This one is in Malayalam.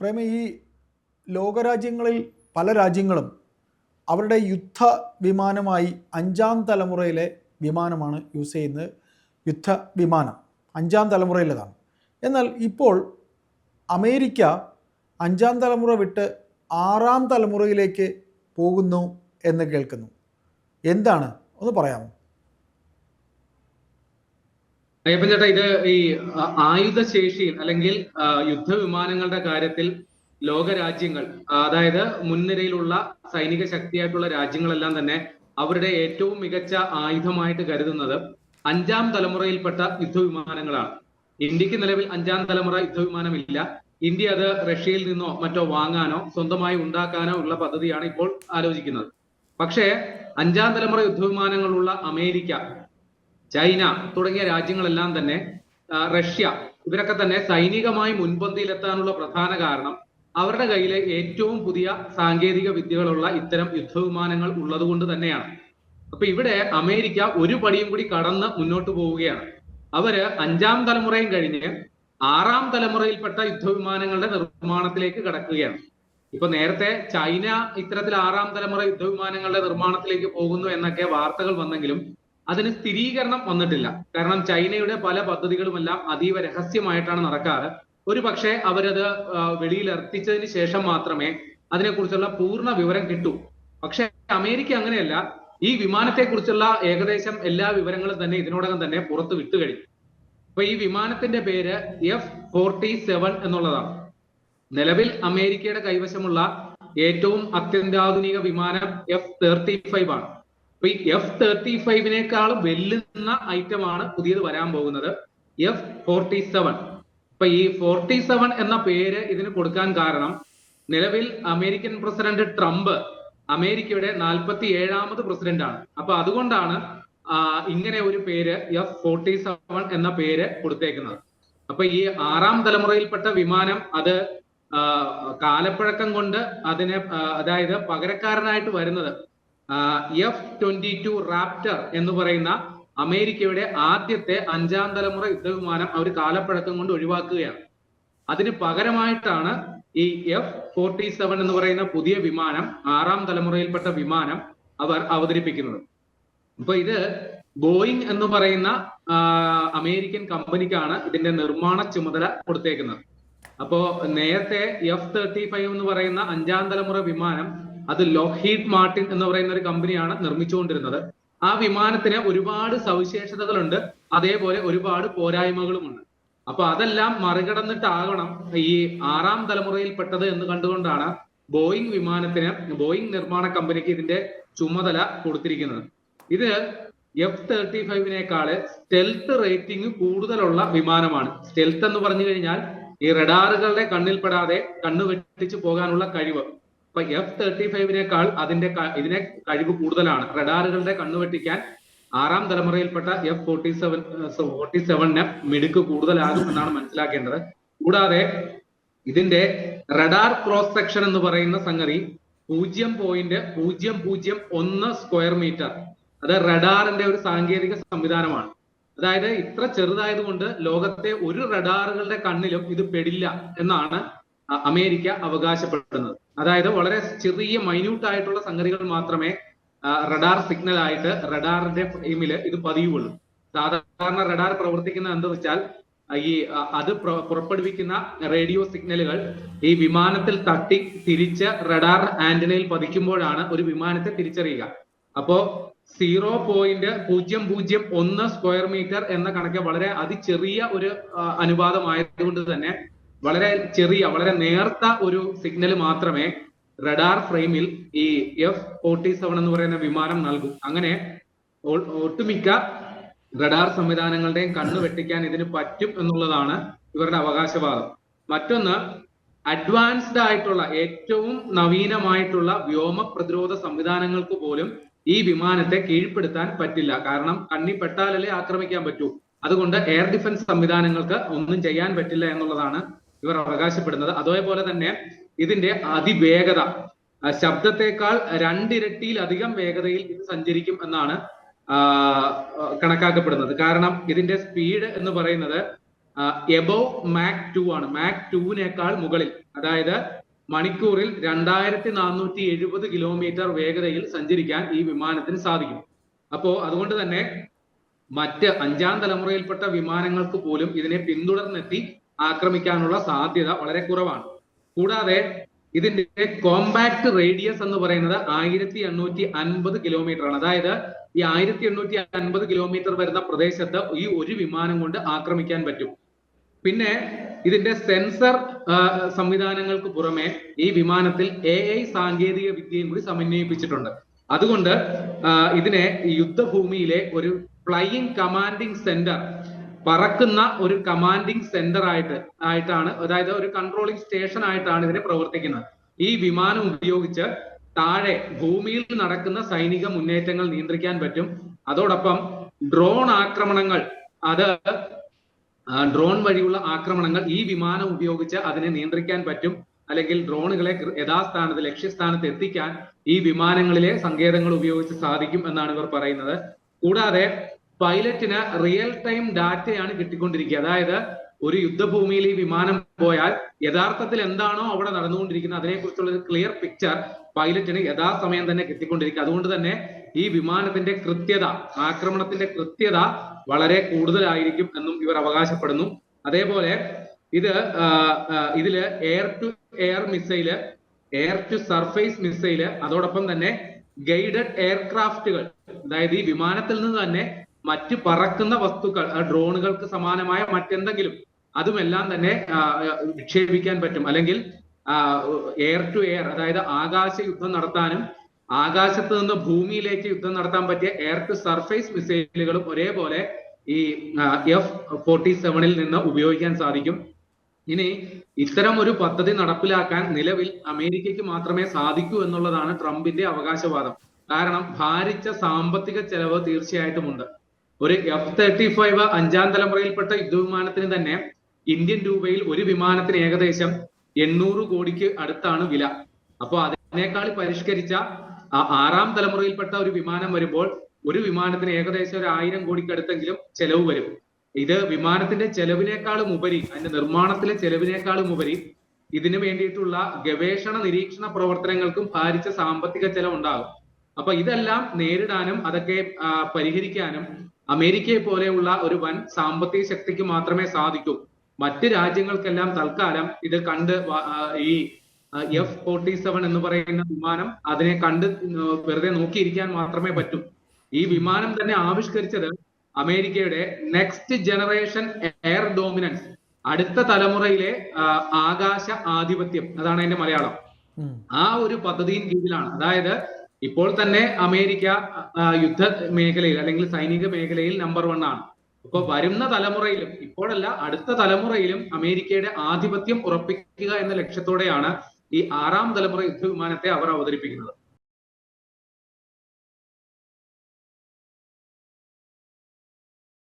പ്രേമ ഈ ലോകരാജ്യങ്ങളിൽ പല രാജ്യങ്ങളും അവരുടെ യുദ്ധ വിമാനമായി അഞ്ചാം തലമുറയിലെ വിമാനമാണ് യൂസ് ചെയ്യുന്നത്. യുദ്ധ വിമാനം അഞ്ചാം തലമുറയിലേതാണ്. എന്നാൽ ഇപ്പോൾ അമേരിക്ക അഞ്ചാം തലമുറ വിട്ട് ആറാം തലമുറയിലേക്ക് പോകുന്നു എന്ന് കേൾക്കുന്നു. എന്താണ്? ഒന്ന് പറയാമോ? അയ്യപ്പൻ ചേട്ടാ ഇത് ഈ ആയുധശേഷിയിൽ അല്ലെങ്കിൽ യുദ്ധവിമാനങ്ങളുടെ കാര്യത്തിൽ ലോകരാജ്യങ്ങൾ അതായത് മുൻനിരയിലുള്ള സൈനിക ശക്തിയായിട്ടുള്ള രാജ്യങ്ങളെല്ലാം തന്നെ അവരുടെ ഏറ്റവും മികച്ച ആയുധമായിട്ട് കരുതുന്നത് അഞ്ചാം തലമുറയിൽപ്പെട്ട യുദ്ധവിമാനങ്ങളാണ്. ഇന്ത്യയ്ക്ക് നിലവിൽ അഞ്ചാം തലമുറ യുദ്ധവിമാനമില്ല. ഇന്ത്യ അത് റഷ്യയിൽ നിന്നോ മറ്റോ വാങ്ങാനോ സ്വന്തമായി ഉണ്ടാക്കാനോ ഉള്ള പദ്ധതിയാണ് ഇപ്പോൾ ആലോചിക്കുന്നത്. പക്ഷേ അഞ്ചാം തലമുറ യുദ്ധവിമാനങ്ങളുള്ള അമേരിക്ക ചൈന തുടങ്ങിയ രാജ്യങ്ങളെല്ലാം തന്നെ റഷ്യ ഇവരൊക്കെ തന്നെ സൈനികമായി മുൻപന്തിയിലെത്താനുള്ള പ്രധാന കാരണം അവരുടെ കയ്യിലെ ഏറ്റവും പുതിയ സാങ്കേതിക വിദ്യകളുള്ള ഇത്തരം യുദ്ധവിമാനങ്ങൾ ഉള്ളതുകൊണ്ട് തന്നെയാണ്. അപ്പൊ ഇവിടെ അമേരിക്ക ഒരു പടിയും കൂടി കടന്ന് മുന്നോട്ട് പോവുകയാണ്. അവർ അഞ്ചാം തലമുറയും കഴിഞ്ഞ് ആറാം തലമുറയിൽപ്പെട്ട യുദ്ധവിമാനങ്ങളുടെ നിർമ്മാണത്തിലേക്ക് കടക്കുകയാണ്. ഇപ്പൊ നേരത്തെ ചൈന ഇത്തരത്തിൽ ആറാം തലമുറ യുദ്ധവിമാനങ്ങളുടെ നിർമ്മാണത്തിലേക്ക് പോകുന്നു എന്നൊക്കെ വാർത്തകൾ വന്നെങ്കിലും അതിന് സ്ഥിരീകരണം വന്നിട്ടില്ല. കാരണം ചൈനയുടെ പല പദ്ധതികളുമെല്ലാം അതീവ രഹസ്യമായിട്ടാണ് നടക്കാറ്. ഒരു പക്ഷേ അവരത് വെളിയിൽ എത്തിച്ചതിന് ശേഷം മാത്രമേ അതിനെക്കുറിച്ചുള്ള പൂർണ വിവരം കിട്ടൂ. പക്ഷെ അമേരിക്ക അങ്ങനെയല്ല. ഈ വിമാനത്തെക്കുറിച്ചുള്ള ഏകദേശം എല്ലാ വിവരങ്ങളും തന്നെ ഇതിനോടകം തന്നെ പുറത്തു വിട്ടുകഴിഞ്ഞു അപ്പൊ ഈ വിമാനത്തിന്റെ പേര് എഫ് ഫോർട്ടി സെവൻ എന്നുള്ളതാണ്. നിലവിൽ അമേരിക്കയുടെ കൈവശമുള്ള ഏറ്റവും അത്യന്താധുനിക വിമാനം എഫ് തേർട്ടി ഫൈവ് ആണ്. അപ്പൊ ഈ എഫ് തേർട്ടി ഫൈവിനേക്കാൾ വെല്ലുന്ന ഐറ്റം ആണ് പുതിയത് വരാൻ പോകുന്നത്. എഫ് ഫോർട്ടി സെവൻ അപ്പൊ ഈ ഫോർട്ടി സെവൻ എന്ന പേര് ഇതിന് കൊടുക്കാൻ കാരണം നിലവിൽ അമേരിക്കൻ പ്രസിഡന്റ് ട്രംപ് അമേരിക്കയുടെ നാൽപ്പത്തി ഏഴാമത് പ്രസിഡന്റ് ആണ്. അപ്പൊ അതുകൊണ്ടാണ് ഇങ്ങനെ ഒരു പേര് എഫ് ഫോർട്ടി സെവൻ എന്ന പേര് കൊടുത്തേക്കുന്നത്. അപ്പൊ ഈ ആറാം തലമുറയിൽപ്പെട്ട വിമാനം അത് കാലപ്പഴക്കം കൊണ്ട് അതിനെ അതായത് പകരക്കാരനായിട്ട് വരുന്നത് എഫ് ട്വന്റി ടു റാപ്റ്റർ എന്ന് പറയുന്ന അമേരിക്കയുടെ ആദ്യത്തെ അഞ്ചാം തലമുറ യുദ്ധവിമാനം അവർ കാലപ്പഴക്കം കൊണ്ട് ഒഴിവാക്കുകയാണ്. അതിന് പകരമായിട്ടാണ് ഈ എഫ് ഫോർട്ടി സെവൻ എന്ന് പറയുന്ന പുതിയ വിമാനം ആറാം തലമുറയിൽപ്പെട്ട വിമാനം അവർ അവതരിപ്പിക്കുന്നത്. അപ്പൊ ഇത് ബോയിങ് എന്ന് പറയുന്ന അമേരിക്കൻ കമ്പനിക്കാണ് ഇതിന്റെ നിർമ്മാണ ചുമതല കൊടുത്തേക്കുന്നത്. അപ്പോ നേരത്തെ എഫ് തേർട്ടി ഫൈവ് എന്ന് പറയുന്ന അഞ്ചാം തലമുറ വിമാനം അത് ലോഹീഡ് മാർട്ടിൻ എന്ന് പറയുന്ന ഒരു കമ്പനിയാണ് നിർമ്മിച്ചുകൊണ്ടിരുന്നത്. ആ വിമാനത്തിന് ഒരുപാട് സവിശേഷതകളുണ്ട്. അതേപോലെ ഒരുപാട് പോരായ്മകളുമുണ്ട്. അപ്പൊ അതെല്ലാം മറികടന്നിട്ടാകണം ഈ ആറാം തലമുറയിൽപ്പെട്ടത് എന്ന് കണ്ടുകൊണ്ടാണ് ബോയിങ് വിമാനത്തിന് ബോയിങ് നിർമ്മാണ കമ്പനിക്ക് ഇതിന്റെ ചുമതല കൊടുത്തിരിക്കുന്നത്. ഇത് എഫ് തേർട്ടി ഫൈവിനേക്കാൾ സ്റ്റെൽത്ത് റേറ്റിംഗ് കൂടുതലുള്ള വിമാനമാണ്. സ്റ്റെൽത്ത് എന്ന് പറഞ്ഞു കഴിഞ്ഞാൽ ഈ റഡാറുകളുടെ കണ്ണിൽപ്പെടാതെ കണ്ണു വെട്ടിച്ച് പോകാനുള്ള കഴിവ്. അപ്പൊ എഫ് തേർട്ടി ഫൈവിനേക്കാൾ അതിന്റെ ഇതിനെ കഴിവ് കൂടുതലാണ്. റഡാറുകളുടെ കണ്ണുവെട്ടിക്കാൻ ആറാം തലമുറയിൽപ്പെട്ട എഫ് ഫോർട്ടി സെവൻ ഫോർട്ടി സെവനിന് മിടുക്ക് കൂടുതലാകും എന്നാണ് മനസ്സിലാക്കേണ്ടത്. കൂടാതെ ഇതിന്റെ റഡാർ ക്രോസ് സെക്ഷൻ എന്ന് പറയുന്ന സംഗതി പൂജ്യം പോയിന്റ് പൂജ്യം പൂജ്യം ഒന്ന് സ്ക്വയർ മീറ്റർ. അത് റഡാറിന്റെ ഒരു സാങ്കേതിക സംവിധാനമാണ്. അതായത് ഇത്ര ചെറുതായതുകൊണ്ട് ലോകത്തെ ഒരു റഡാറുകളുടെ കണ്ണിലും ഇത് പെടില്ല എന്നാണ് അമേരിക്ക അവകാശപ്പെടുന്നത്. അതായത് വളരെ ചെറിയ മൈന്യൂട്ട് ആയിട്ടുള്ള സംഗതികൾ മാത്രമേ റഡാർ സിഗ്നൽ ആയിട്ട് റഡാറിന്റെ ഫ്രെയിമിൽ ഇത് പതിയുള്ളൂ. സാധാരണ റഡാർ പ്രവർത്തിക്കുന്ന എന്താ വെച്ചാൽ ഈ അത് പുറപ്പെടുവിക്കുന്ന റേഡിയോ സിഗ്നലുകൾ ഈ വിമാനത്തിൽ തട്ടി തിരിച്ച് റഡാർ ആന്റിനയിൽ പതിക്കുമ്പോഴാണ് ഒരു വിമാനത്തെ തിരിച്ചറിയുക. അപ്പോ സീറോ പോയിന്റ് പൂജ്യം പൂജ്യം ഒന്ന് സ്ക്വയർ മീറ്റർ എന്ന കണക്ക് വളരെ അതിചെറിയ ഒരു അനുപാതമായതുകൊണ്ട് തന്നെ വളരെ ചെറിയ വളരെ നേർത്ത ഒരു സിഗ്നൽ മാത്രമേ റഡാർ ഫ്രെയിമിൽ ഈ എഫ് ഫോർട്ടി സെവൻ എന്ന് പറയുന്ന വിമാനം നൽകും. അങ്ങനെ ഒട്ടുമിക്ക റഡാർ സംവിധാനങ്ങളുടെയും കണ്ണു വെട്ടിക്കാൻ ഇതിന് പറ്റും എന്നുള്ളതാണ് ഇവരുടെ അവകാശവാദം. മറ്റൊന്ന് അഡ്വാൻസ്ഡ് ആയിട്ടുള്ള ഏറ്റവും നവീനമായിട്ടുള്ള വ്യോമ പ്രതിരോധ സംവിധാനങ്ങൾക്ക് പോലും ഈ വിമാനത്തെ കീഴ്പ്പെടുത്താൻ പറ്റില്ല. കാരണം കണ്ണി പെട്ടാലല്ലേ ആക്രമിക്കാൻ പറ്റൂ. അതുകൊണ്ട് എയർ ഡിഫൻസ് സംവിധാനങ്ങൾക്ക് ഒന്നും ചെയ്യാൻ പറ്റില്ല എന്നുള്ളതാണ് ഇവർ അവകാശപ്പെടുന്നത്. അതേപോലെ തന്നെ ഇതിന്റെ അതിവേഗത. ശബ്ദത്തെക്കാൾ രണ്ടിരട്ടിയിലധികം വേഗതയിൽ ഇത് സഞ്ചരിക്കും എന്നാണ് കണക്കാക്കപ്പെടുന്നത്. കാരണം ഇതിന്റെ സ്പീഡ് എന്ന് പറയുന്നത് എബോ മാക് ടു ആണ്. മാക് ടുവിനേക്കാൾ മുകളിൽ അതായത് മണിക്കൂറിൽ രണ്ടായിരത്തി നാനൂറ്റി എഴുപത് കിലോമീറ്റർ വേഗതയിൽ സഞ്ചരിക്കാൻ ഈ വിമാനത്തിന് സാധിക്കും. അപ്പോ അതുകൊണ്ട് തന്നെ മറ്റ് അഞ്ചാം തലമുറയിൽപ്പെട്ട വിമാനങ്ങൾക്ക് പോലും ഇതിനെ പിന്തുടർന്നെത്തി ആക്രമിക്കാനുള്ള സാധ്യത വളരെ കുറവാണ്. കൂടാതെ ഇതിന്റെ കോമ്പാക്ട് റേഡിയസ് എന്ന് പറയുന്നത് ആയിരത്തി എണ്ണൂറ്റി അൻപത് കിലോമീറ്റർ ആണ്. അതായത് ഈ ആയിരത്തി എണ്ണൂറ്റി അൻപത് കിലോമീറ്റർ വരുന്ന പ്രദേശത്ത് ഈ ഒരു വിമാനം കൊണ്ട് ആക്രമിക്കാൻ പറ്റും. പിന്നെ ഇതിന്റെ സെൻസർ സംവിധാനങ്ങൾക്ക് പുറമെ ഈ വിമാനത്തിൽ എ ഐ സാങ്കേതിക വിദ്യയും കൂടി സമന്വയിപ്പിച്ചിട്ടുണ്ട്. അതുകൊണ്ട് ഇതിനെ യുദ്ധഭൂമിയിലെ ഒരു ഫ്ലൈയിങ് കമാൻഡിംഗ് സെന്റർ പറക്കുന്ന ഒരു കമാൻഡിംഗ് സെന്റർ ആയിട്ട് ആയിട്ടാണ് അതായത് ഒരു കൺട്രോളിംഗ് സ്റ്റേഷൻ ആയിട്ടാണ് ഇതിനെ പ്രവർത്തിക്കുന്നത്. ഈ വിമാനം ഉപയോഗിച്ച് താഴെ ഭൂമിയിൽ നടക്കുന്ന സൈനിക മുന്നേറ്റങ്ങൾ നിയന്ത്രിക്കാൻ പറ്റും. അതോടൊപ്പം ഡ്രോൺ ആക്രമണങ്ങൾ അത് ഡ്രോൺ വഴിയുള്ള ആക്രമണങ്ങൾ ഈ വിമാനം ഉപയോഗിച്ച് അതിനെ നിയന്ത്രിക്കാൻ പറ്റും. അല്ലെങ്കിൽ ഡ്രോണുകളെ യഥാസ്ഥാനത്ത് ലക്ഷ്യസ്ഥാനത്ത് എത്തിക്കാൻ ഈ വിമാനങ്ങളിലെ സങ്കേതങ്ങൾ ഉപയോഗിച്ച് സാധിക്കും എന്നാണ് ഇവർ പറയുന്നത്. കൂടാതെ പൈലറ്റിന് റിയൽ ടൈം ഡാറ്റയാണ് കിട്ടിക്കൊണ്ടിരിക്കുക. അതായത് ഒരു യുദ്ധഭൂമിയിൽ ഈ വിമാനം പോയാൽ യഥാർത്ഥത്തിൽ എന്താണോ അവിടെ നടന്നുകൊണ്ടിരിക്കുന്നത് അതിനെക്കുറിച്ചുള്ള ഒരു ക്ലിയർ പിക്ചർ പൈലറ്റിന് യഥാസമയം തന്നെ കിട്ടിക്കൊണ്ടിരിക്കുക. അതുകൊണ്ട് തന്നെ ഈ വിമാനത്തിന്റെ കൃത്യത ആക്രമണത്തിന്റെ കൃത്യത വളരെ കൂടുതലായിരിക്കും എന്നും ഇവർ അവകാശപ്പെടുന്നു. അതേപോലെ ഇത് ഇതിൽ air to air missile air to surface missile അതോടൊപ്പം തന്നെ ഗൈഡഡ് എയർക്രാഫ്റ്റുകൾ അതായത് ഈ വിമാനത്തിൽ നിന്ന് തന്നെ മറ്റ് പറക്കുന്ന വസ്തുക്കൾ ഡ്രോണുകൾക്ക് സമാനമായ മറ്റെന്തെങ്കിലും അതുമെല്ലാം തന്നെ വിക്ഷേപിക്കാൻ പറ്റും. അല്ലെങ്കിൽ എയർ ടു എയർ അതായത് ആകാശ യുദ്ധം നടത്താനും ആകാശത്ത് നിന്ന് ഭൂമിയിലേക്ക് യുദ്ധം നടത്താൻ പറ്റിയ എയർ ടു സർഫേസ് മിസൈലുകളും ഒരേപോലെ ഈ എഫ് ഫോർട്ടി സെവനിൽ നിന്ന് ഉപയോഗിക്കാൻ സാധിക്കും. ഇനി ഇത്തരം ഒരു പദ്ധതി നടപ്പിലാക്കാൻ നിലവിൽ അമേരിക്കയ്ക്ക് മാത്രമേ സാധിക്കൂ എന്നുള്ളതാണ് ട്രംപിന്റെ അവകാശവാദം. കാരണം ഭാരിച്ച സാമ്പത്തിക ചെലവ് തീർച്ചയായിട്ടും ഉണ്ട് ഒരു എഫ് തേർട്ടി ഫൈവ് അഞ്ചാം തലമുറയിൽപ്പെട്ട യുദ്ധവിമാനത്തിന് തന്നെ ഇന്ത്യൻ രൂപയിൽ ഒരു വിമാനത്തിന് ഏകദേശം എണ്ണൂറ് കോടിക്ക് അടുത്താണ് വില. അപ്പൊ അതിനേക്കാൾ പരിഷ്കരിച്ച ആറാം തലമുറയിൽപ്പെട്ട ഒരു വിമാനം വരുമ്പോൾ ഒരു വിമാനത്തിന് ഏകദേശം ഒരു ആയിരം കോടിക്ക് അടുത്തെങ്കിലും ചെലവ് വരും. ഇത് വിമാനത്തിന്റെ ചെലവിനേക്കാളും ഉപരി അതിന്റെ നിർമ്മാണത്തിലെ ചെലവിനേക്കാളും ഉപരി ഇതിനു വേണ്ടിയിട്ടുള്ള ഗവേഷണ നിരീക്ഷണ പ്രവർത്തനങ്ങൾക്കും ഭാരിച്ച സാമ്പത്തിക ചെലവ് ഉണ്ടാകും അപ്പൊ ഇതെല്ലാം നേരിടാനും അതൊക്കെ പരിഹരിക്കാനും അമേരിക്കയെ പോലെയുള്ള ഒരു വൻ സാമ്പത്തിക ശക്തിക്ക് മാത്രമേ സാധിക്കൂ. മറ്റ് രാജ്യങ്ങൾക്കെല്ലാം തൽക്കാലം ഇത് കണ്ട് ഈ എഫ് ഫോർട്ടി സെവൻ എന്ന് പറയുന്ന വിമാനം അതിനെ കണ്ട് വെറുതെ നോക്കിയിരിക്കാൻ മാത്രമേ പറ്റൂ. ഈ വിമാനം തന്നെ ആവിഷ്കരിച്ചത് അമേരിക്കയുടെ നെക്സ്റ്റ് ജനറേഷൻ എയർ ഡോമിനൻസ് അടുത്ത തലമുറയിലെ ആകാശ ആധിപത്യം അതാണ് അതിന്റെ മലയാളം. ആ ഒരു പദ്ധതിயின் കീഴിലാണ്. അതായത് ഇപ്പോൾ തന്നെ അമേരിക്ക യുദ്ധ മേഖലയിൽ അല്ലെങ്കിൽ സൈനിക മേഖലയിൽ നമ്പർ വൺ ആണ്. അപ്പൊ വരുന്ന തലമുറയിലും ഇപ്പോഴല്ല അടുത്ത തലമുറയിലും അമേരിക്കയുടെ ആധിപത്യം ഉറപ്പിക്കുക എന്ന ലക്ഷ്യത്തോടെയാണ് ഈ ആറാം തലമുറ യുദ്ധ വിമാനത്തെ അവർ അവതരിപ്പിക്കുന്നത്.